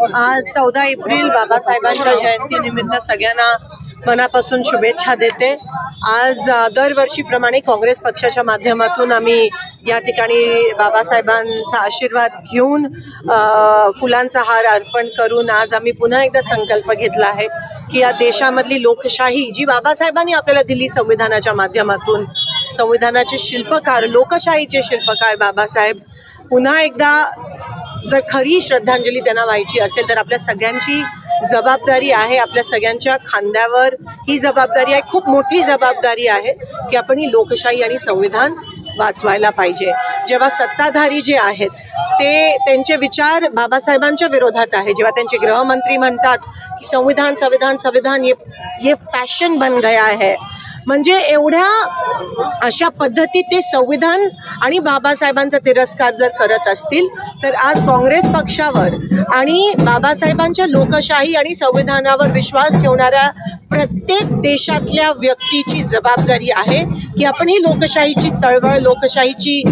आज चौदा एप्रिल बाबासाहेबांच्या जयंतीनिमित्त सगळ्यांना मनापासून शुभेच्छा देते. आज दरवर्षीप्रमाणे काँग्रेस पक्षाच्या माध्यमातून आम्ही या ठिकाणी बाबासाहेबांचा आशीर्वाद घेऊन फुलांचा हार अर्पण करून आज आम्ही पुन्हा एकदा संकल्प घेतला आहे की या देशामधली लोकशाही जी बाबासाहेबांनी आपल्याला दिली संविधानाच्या माध्यमातून संविधानाचे शिल्पकार लोकशाहीचे शिल्पकार बाबासाहेब पुन्हा एकदा जर खरी श्रद्धांजली त्यांना व्हायची असेल तर आपल्या सगळ्यांची जबाबदारी आहे. आपल्या सगळ्यांच्या खांद्यावर ही जबाबदारी आहे. खूप मोठी जबाबदारी आहे की आपण ही लोकशाही आणि संविधान वाचवायला पाहिजे. जेव्हा सत्ताधारी जे आहेत ते त्यांचे विचार बाबासाहेबांच्या विरोधात आहे. जेव्हा त्यांचे गृहमंत्री म्हणतात की संविधान संविधान संविधान ये ये फॅशन बन गया है. म्हणजे एवढ्या अशा पद्धतीत ते संविधान आणि बाबासाहेबांचा तिरस्कार जर करत असतील तर आज काँग्रेस पक्षावर आणि बाबासाहेबांच्या लोकशाही आणि संविधानावर विश्वास ठेवणाऱ्या प्रत्येक देशातल्या व्यक्तीची जबाबदारी आहे की आपण ही लोकशाहीची चळवळ लोकशाहीची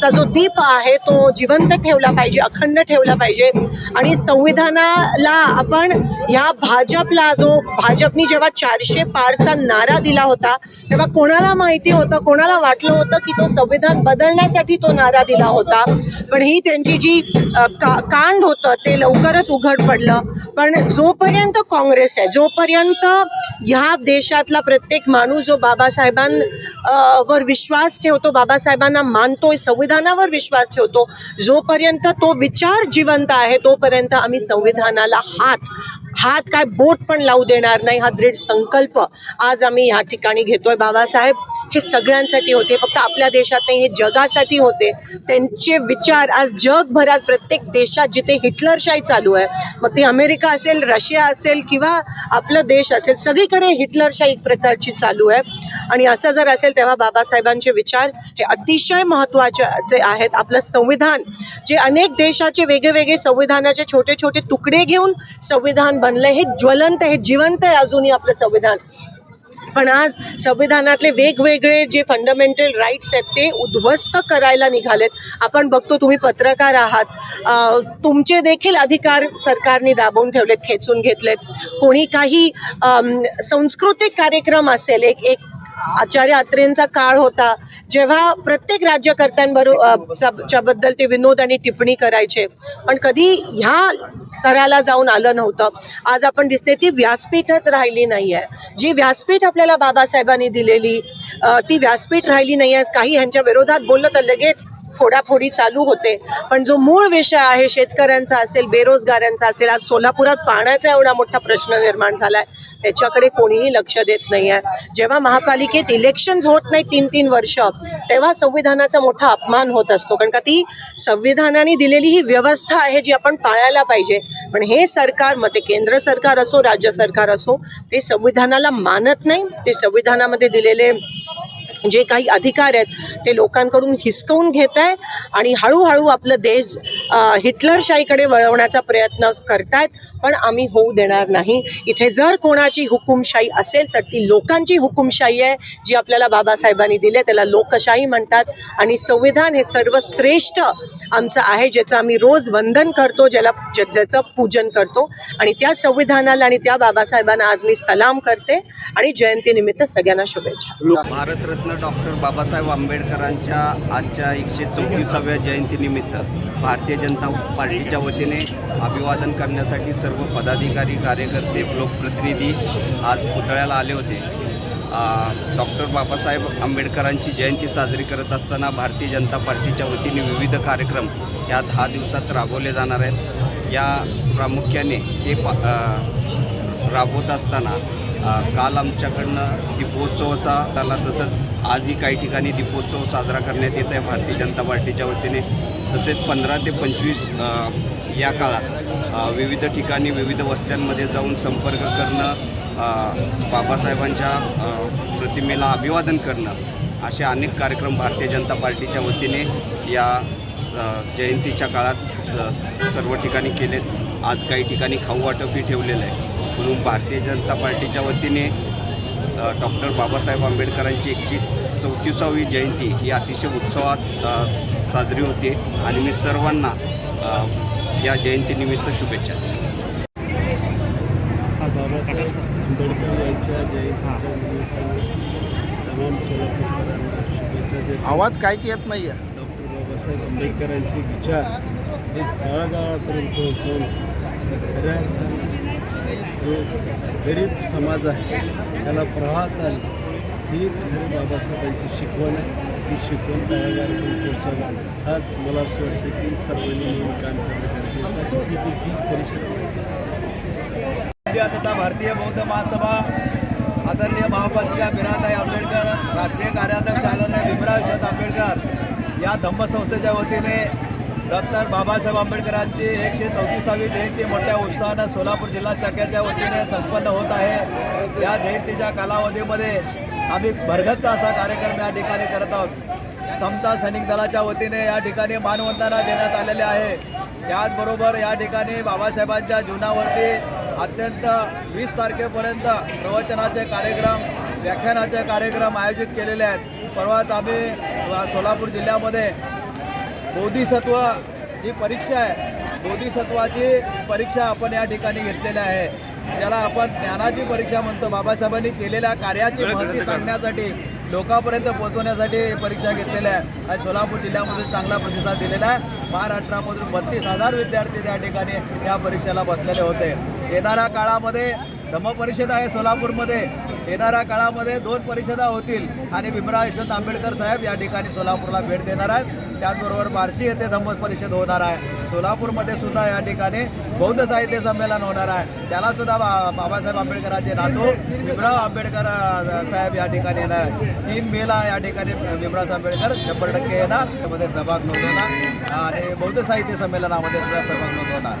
चा जो दीप आहे तो जिवंत ठेवला पाहिजे अखंड ठेवला पाहिजे आणि संविधानाला आपण या भाजपला जो भाजपनी जेव्हा चारशे पारचा नारा दिला होता. तेव्हा कोणाला माहिती होतं कोणाला वाटलं होतं की तो संविधान बदलण्यासाठी तो नारा दिला होता. पण ही त्यांची जी का कांड होतं ते लवकरच उघड पडलं. पण जोपर्यंत काँग्रेस आहे जोपर्यंत ह्या देशातला प्रत्येक माणूस जो बाबासाहेबां वर विश्वास ठेवतो बाबासाहेबांना मानतोय संविधानावर विश्वास ठेवतो जोपर्यंत तो विचार जिवंत आहे तोपर्यंत आम्ही संविधानाला हात हात काय बोट पण लावू देणार नाही हा दृढ संकल्प आज आम्ही या ठिकाणी घेतोय. बाबासाहेब हे सगळ्यांसाठी होते फक्त आपल्या देशात नाही हे जगासाठी होते. त्यांचे विचार आज जगभरात प्रत्येक देशात जिथे हिटलरशाही चालू आहे मग ती अमेरिका असेल रशिया असेल किंवा आपलं देश असेल सगळीकडे हिटलरशाही एक प्रकारची चालू आहे. आणि असं जर असेल तेव्हा बाबासाहेबांचे विचार हे अतिशय महत्त्वाचे आहेत. आपलं संविधान जे अनेक देशाचे वेगवेगळे संविधानाचे छोटे छोटे तुकडे घेऊन संविधान बनलं हे ज्वलंत हे जिवंत आहे अजूनही आपलं संविधान. पण आज संविधानातले वेगवेगळे जे फंडामेंटल राईट्स आहेत ते उद्ध्वस्त करायला निघालेत. आपण बघतो तुम्ही पत्रकार आहात. तुमचे देखील अधिकार सरकारने दाबून ठेवलेत खेचून घेतलेत. कोणी काही सांस्कृतिक कार्यक्रम असेल एक एक आचार्य अत्रेंचा काळ होता जेव्हा प्रत्येक राज्यकर्त्यांबरोबरबद्दल ते विनोद आणि टिप्पणी करायचे. पण कधी ह्या स्तराला जाऊन आलं नव्हतं. आज आपण दिसते ती व्यासपीठच राहिली नाही आहे जी व्यासपीठ आपल्याला बाबासाहेबांनी दिलेली ती व्यासपीठ राहिली नाही आहे काही ह्यांच्या विरोधात बोललं तर लगेच फोडाफोडी चालू होते. पण जो मूळ विषय आहे शेतकऱ्यांचा असेल बेरोजगारांचा असेल आज सोलापुरात पाण्याचा एवढा मोठा प्रश्न निर्माण झाला आहे त्याच्याकडे कोणीही लक्ष देत नाही आहे जेव्हा महापालिकेत इलेक्शन्स होत नाही तीन तीन वर्ष तेव्हा संविधानाचा मोठा अपमान होत असतो. कारण का ती संविधानाने दिलेली ही व्यवस्था आहे जी आपण पाळायला पाहिजे. पण हे सरकार मग ते केंद्र सरकार असो राज्य सरकार असो ते संविधानाला मानत नाही. ते संविधानामध्ये दिलेले जे काही अधिकार आहेत ते लोकांकडून हिसकवून घेत आहे आणि हळूहळू आपलं देश हिटलरशाहीकडे वळवण्याचा प्रयत्न करतायत पण आम्ही होऊ देणार नाही. इथे जर कोणाची हुकुमशाही असेल तर ती लोकांची हुकुमशाही आहे जी आपल्याला बाबासाहेबांनी दिली त्याला लोकशाही म्हणतात. आणि संविधान हे सर्वश्रेष्ठ आमचं आहे ज्याचं आम्ही रोज वंदन करतो ज्याला ज्याचं पूजन करतो. आणि त्या संविधानाला आणि त्या बाबासाहेबांना आज मी सलाम करते. आणि जयंतीनिमित्त सगळ्यांना शुभेच्छा. भारतरत्न डॉक्टर बाबासाहेब आंबेडकरांच्या आजच्या एकशे चौतीसाव्या जयंतीनिमित्त भारतीय जनता पार्टीच्या वतीने अभिवादन करण्यासाठी सर्व पदाधिकारी कार्यकर्ते लोकप्रतिनिधी आज पुतळ्याला आले होते. डॉक्टर बाबासाहेब आंबेडकरांची जयंती साजरी करत असताना भारतीय जनता पार्टीच्या वतीने विविध कार्यक्रम या दहा दिवसात राबवले जाणार आहेत. या प्रामुख्याने हे पा राबवत असताना काल आमच्याकडनं दीपोत्सवाचा झाला तसंच आजही काही ठिकाणी दीपोत्सव साजरा करण्यात येत आहे भारतीय जनता पार्टीच्या वतीने. तसेच पंधरा ते पंचवीस या काळात विविध ठिकाणी विविध वस्त्यांमध्ये जाऊन संपर्क करणं बाबासाहेबांच्या प्रतिमेला अभिवादन करणं असे अनेक कार्यक्रम भारतीय जनता पार्टीच्या वतीने या जयंतीच्या काळात सर्व ठिकाणी केलेत. आज काही ठिकाणी खाऊ वाटपही ठेवलेलं आहे. म्हणून भारतीय जनता पार्टीच्या वतीने डॉक्टर बाबासाहेब आंबेडकरांची एकशे चौतीसावी जयंती ही अतिशय उत्सवात साजरी होते आणि मी सर्वांना या जयंतीनिमित्त शुभेच्छा देतो. हा बाबासाहेब आंबेडकर यांच्या जयंतीच्या निमित्ताने तमाम सोलापूरकरांना शुभेच्छा देतो आवाज काहीच येत नाही आहे डॉक्टर बाबासाहेब आंबेडकरांचे विचार हे तळागाळापर्यंत पोहोचवून खऱ्या अर्थाने जो गरीब समाज आहे त्याला प्रवाहात आली हीच खरी बाबासाहेबांची शिकवण आहे. ती शिकवण तळागाळापर्यंत पोहोचवणं हाच मला असं वाटतं की सर्वांनी मिळून काम करणं गरजेचं आहे. हीच परिस्थिती इंडिया तथा भारतीय बौद्ध महासभा आदरणीय महापालिका बिराताई आंबेडकर राष्ट्रीय कार्याध्यक्ष आदरणीय भीमराव यशवंत आंबेडकर या धम्मसंस्थेच्या वतीने डॉक्टर बाबासाहेब आंबेडकरांची एकशे चौतीसावी जयंती मोठ्या उत्साहानं सोलापूर जिल्हा शाखेच्या वतीने संपन्न होत आहे. या जयंतीच्या कालावधीमध्ये आम्ही भरगतचा असा कार्यक्रम या ठिकाणी करत आहोत. समता सैनिक दलाच्या वतीने या ठिकाणी मानवंदना देण्यात आलेले आहे. त्याचबरोबर या ठिकाणी बाबासाहेबांच्या जीवनावरती अत्यंत वीस तारखेपर्यंत प्रवचनाचे कार्यक्रम व्याख्यानाचे कार्यक्रम आयोजित केलेले आहेत. परवाच आम्ही सोलापूर जिल्ह्यामध्ये बोधिसत्व जी परीक्षा आहे बोधिसत्वाची परीक्षा आपण या ठिकाणी घेतलेली आहे. ज्याला आपण ज्ञानाची परीक्षा म्हणतो. बाबासाहेबांनी केलेल्या कार्याची माहिती सांगण्यासाठी लोकांपर्यंत पोहोचवण्यासाठी परीक्षा घेतलेल्या आहे. आणि सोलापूर जिल्ह्यामध्ये चांगला प्रतिसाद दिलेला आहे. महाराष्ट्रामधून बत्तीस हजार विद्यार्थी त्या ठिकाणी या परीक्षेला बसलेले होते. येणाऱ्या काळामध्ये धम्मपरिषद आहे सोलापूरमध्ये. येणाऱ्या काळामध्ये दोन परिषदा होतील आणि भीमराव यशवंत आंबेडकर साहेब या ठिकाणी सोलापूरला भेट देणार आहेत. त्याचबरोबर बार्शी येथे धम्म परिषद होणार आहे. सोलापूरमध्ये सुद्धा या ठिकाणी बौद्ध साहित्य संमेलन होणार आहे. त्याला सुद्धा बा बाबासाहेब आंबेडकरांचे नातू भीमराव आंबेडकर साहेब या ठिकाणी येणार आहेत. तीन मेला या ठिकाणी भीमराव आंबेडकर शंभर टक्के येणार. त्यामध्ये सहभाग नोंदवणार. आणि बौद्ध साहित्य संमेलनामध्ये सुद्धा सहभाग नोंदवणार.